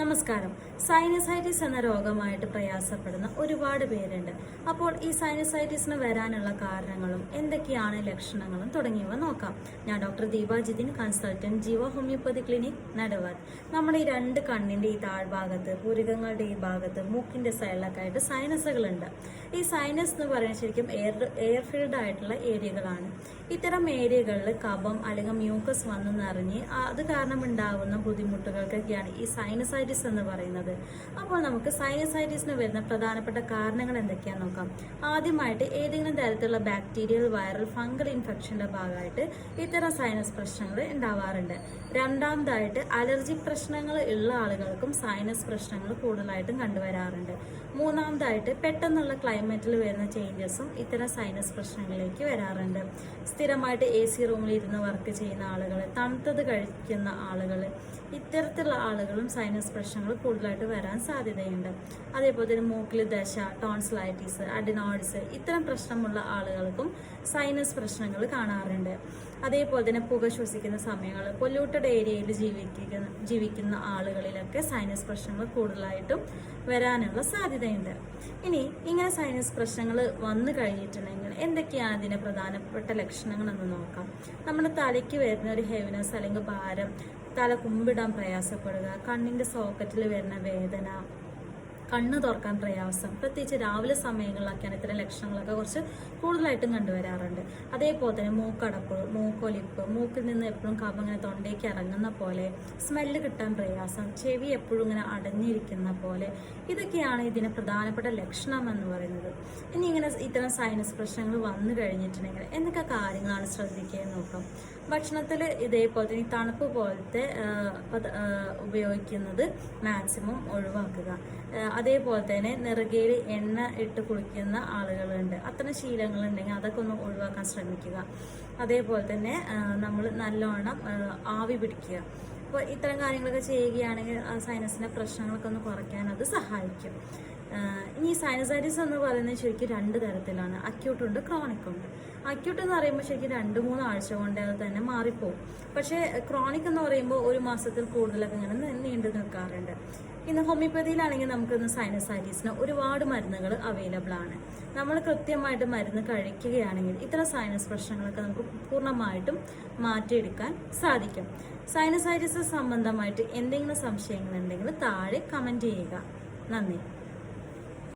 നമസ്കാരം. സൈനസൈറ്റിസ് എന്ന രോഗമായിട്ട് പ്രയാസപ്പെടുന്ന ഒരുപാട് പേരുണ്ട്. അപ്പോൾ ഈ സൈനസൈറ്റിസിന് വരാനുള്ള കാരണങ്ങളും എന്തൊക്കെയാണ് ലക്ഷണങ്ങളും തുടങ്ങിയവ നോക്കാം. ഞാൻ doctor Deepajithin consultant Jeeva homeopathy clinic നടുവാർ. നമ്മുടെ ഈ രണ്ട് കണ്ണിന്റെ ഈ താഴ്ഭാഗത്ത് പുരികങ്ങളുടെ ഈ ഭാഗത്ത് മൂക്കിന്റെ സൈഡിലൊക്കെ ആയിട്ട് സൈനസുകളുണ്ട് ഈ സൈനസ് എന്ന് പറയുന്നത് ശരിക്കും എയർ എയർ ഫീൽഡ് ആയിട്ടുള്ള ഏരിയകളാണ്. ഇത്തരം ഏരിയകളിൽ കഫം അല്ലെങ്കിൽ മ്യൂക്കസ് വന്നു നിറഞ്ഞ് അത് കാരണം ഉണ്ടാകുന്ന ബുദ്ധിമുട്ടുകൾക്കൊക്കെയാണ് ഈ സൈനസൈറ്റിസ് എന്ന് പറയുന്നത്. അപ്പോൾ നമുക്ക് സൈനസൈറ്റിസിന് വരുന്ന പ്രധാനപ്പെട്ട കാരണങ്ങൾ എന്തൊക്കെയാണെന്ന് നോക്കാം. ആദ്യമായിട്ട് ഏതെങ്കിലും തരത്തിലുള്ള ബാക്ടീരിയൽ വൈറൽ ഫംഗൽ ഇൻഫെക്ഷന്റെ ഭാഗമായിട്ട് ഇത്തരം സൈനസ് പ്രശ്നങ്ങൾ ഉണ്ടാവാറുണ്ട്. രണ്ടാമതായിട്ട് അലർജി പ്രശ്നങ്ങൾ ഉള്ള ആളുകൾക്കും സൈനസ് പ്രശ്നങ്ങൾ കൂടുതലായിട്ടും കണ്ടുവരാറുണ്ട്. മൂന്നാമതായിട്ട് പെട്ടെന്നുള്ള ക്ലൈമറ്റിൽ വരുന്ന ചേഞ്ചസും ഇത്തരം സൈനസ് പ്രശ്നങ്ങളിലേക്ക് വരാറുണ്ട്. സ്ഥിരമായിട്ട് എ സി റൂമിൽ ഇരുന്ന് വർക്ക് ചെയ്യുന്ന ആളുകൾ തണുത്തത് കഴിക്കുന്ന ആളുകൾ ഇത്തരത്തിലുള്ള ആളുകളും സൈനസ് പ്രശ്നങ്ങൾ കൂടുതലായിട്ട് വരാൻ സാധ്യതയുണ്ട്. അതേപോലെ തന്നെ മൂക്കിൽ ദശ ടോൺസിലൈറ്റിസ് അഡിനോയിഡ്സ് ഇത്തരം പ്രശ്നമുള്ള ആളുകൾക്കും സൈനസ് പ്രശ്നങ്ങൾ കാണാറുണ്ട്. അതേപോലെ തന്നെ പുക ശ്വസിക്കുന്ന സമയങ്ങൾ പൊല്യൂട്ടഡ് ഏരിയയിൽ ജീവിക്കുന്ന ജീവിക്കുന്ന ആളുകളിലൊക്കെ സൈനസ് പ്രശ്നങ്ങൾ കൂടുതലായിട്ടും വരാനുള്ള സാധ്യതയുണ്ട്. ഇനി ഇങ്ങനെ സൈനസ് പ്രശ്നങ്ങൾ വന്നു കഴിഞ്ഞിട്ടുണ്ടെങ്കിൽ എന്തൊക്കെയാണ് അതിന്റെ പ്രധാനപ്പെട്ട ലക്ഷണങ്ങൾ എന്ന് നോക്കാം. നമ്മുടെ തലയ്ക്ക് വരുന്ന ഒരു ഹെവിനെസ് അല്ലെങ്കിൽ ഭാരം തല കുമ്പിടാൻ പ്രയാസപ്പെടുക കണ്ണിന്റെ സോക്കറ്റിൽ വരുന്ന വേദന കണ്ണ് തുറക്കാൻ പ്രയാസം. പ്രത്യേകിച്ച് രാവിലെ സമയങ്ങളിലൊക്കെയാണ് ഇത്തരം ലക്ഷണങ്ങളൊക്കെ കുറച്ച് കൂടുതലായിട്ടും കണ്ടുവരാറുണ്ട്. അതേപോലെ തന്നെ മൂക്കടപ്പ് മൂക്കൊലിപ്പ് മൂക്കിൽ നിന്ന് എപ്പോഴും കഫം ഇങ്ങനെ തൊണ്ടയ്ക്ക് ഇറങ്ങുന്ന പോലെ സ്മെല്ല് കിട്ടാൻ പ്രയാസം ചെവി എപ്പോഴും ഇങ്ങനെ അടഞ്ഞിരിക്കുന്ന പോലെ ഇതൊക്കെയാണ് ഇതിന് പ്രധാനപ്പെട്ട ലക്ഷണം എന്ന് പറയുന്നത്. ഇനി ഇങ്ങനെ ഇത്തരം സൈനസ് പ്രശ്നങ്ങൾ വന്നു കഴിഞ്ഞിട്ടുണ്ടെങ്കിൽ എന്തൊക്കെ കാര്യങ്ങളാണ് ശ്രദ്ധിക്കുക നോക്കാം. ഭക്ഷണത്തിൽ ഇതേപോലെ തന്നെ തണുപ്പ് പോലത്തെ ഉപയോഗിക്കുന്നത് മാക്സിമം ഒഴിവാക്കുക. അതേപോലെ തന്നെ നെറുകയിൽ എണ്ണ ഇട്ട് കുളിക്കുന്ന ആളുകളുണ്ട്. അത്തരം ശീലങ്ങളുണ്ടെങ്കിൽ അതൊക്കെ ഒന്ന് ഒഴിവാക്കാൻ ശ്രമിക്കുക. അതേപോലെ തന്നെ നമ്മൾ നല്ലോണം ആവി പിടിക്കുക. അപ്പോൾ ഇത്തരം കാര്യങ്ങളൊക്കെ ചെയ്യുകയാണെങ്കിൽ സൈനസിന്റെ പ്രശ്നങ്ങളൊക്കെ ഒന്ന് കുറയ്ക്കാൻ അത് സഹായിക്കും. ഇനി സൈനസൈറ്റിസ് എന്ന് പറയുന്നത് ശരിക്കും രണ്ട് തരത്തിലാണ്. അക്യൂട്ട് ഉണ്ട് ക്രോണിക് ഉണ്ട്. അക്യൂട്ട് എന്ന് പറയുമ്പോൾ ശരിക്കും രണ്ട് മൂന്ന് ആഴ്ച കൊണ്ട് അത് തന്നെ മാറിപ്പോകും പക്ഷേ ക്രോണിക് എന്ന് പറയുമ്പോൾ ഒരു മാസത്തിൽ കൂടുതലൊക്കെ ഇങ്ങനെ നീണ്ടു നിൽക്കാറുണ്ട്. ഇന്ന് ഹോമിയോപ്പതിയിലാണെങ്കിൽ നമുക്കിന്ന് സൈനസൈറ്റിസിന് ഒരുപാട് മരുന്നുകൾ അവൈലബിൾ ആണ്. നമ്മൾ കൃത്യമായിട്ട് മരുന്ന് കഴിക്കുകയാണെങ്കിൽ ഇത്തരം സൈനസ് പ്രശ്നങ്ങളൊക്കെ നമുക്ക് പൂർണമായിട്ടും മാറ്റിയെടുക്കാൻ സാധിക്കും. സൈനസൈറ്റിസ് സംബന്ധമായിട്ട് എന്തെങ്കിലും സംശയങ്ങളുണ്ടെങ്കിൽ താഴെ കമന്റ് ചെയ്യുക. നന്ദി.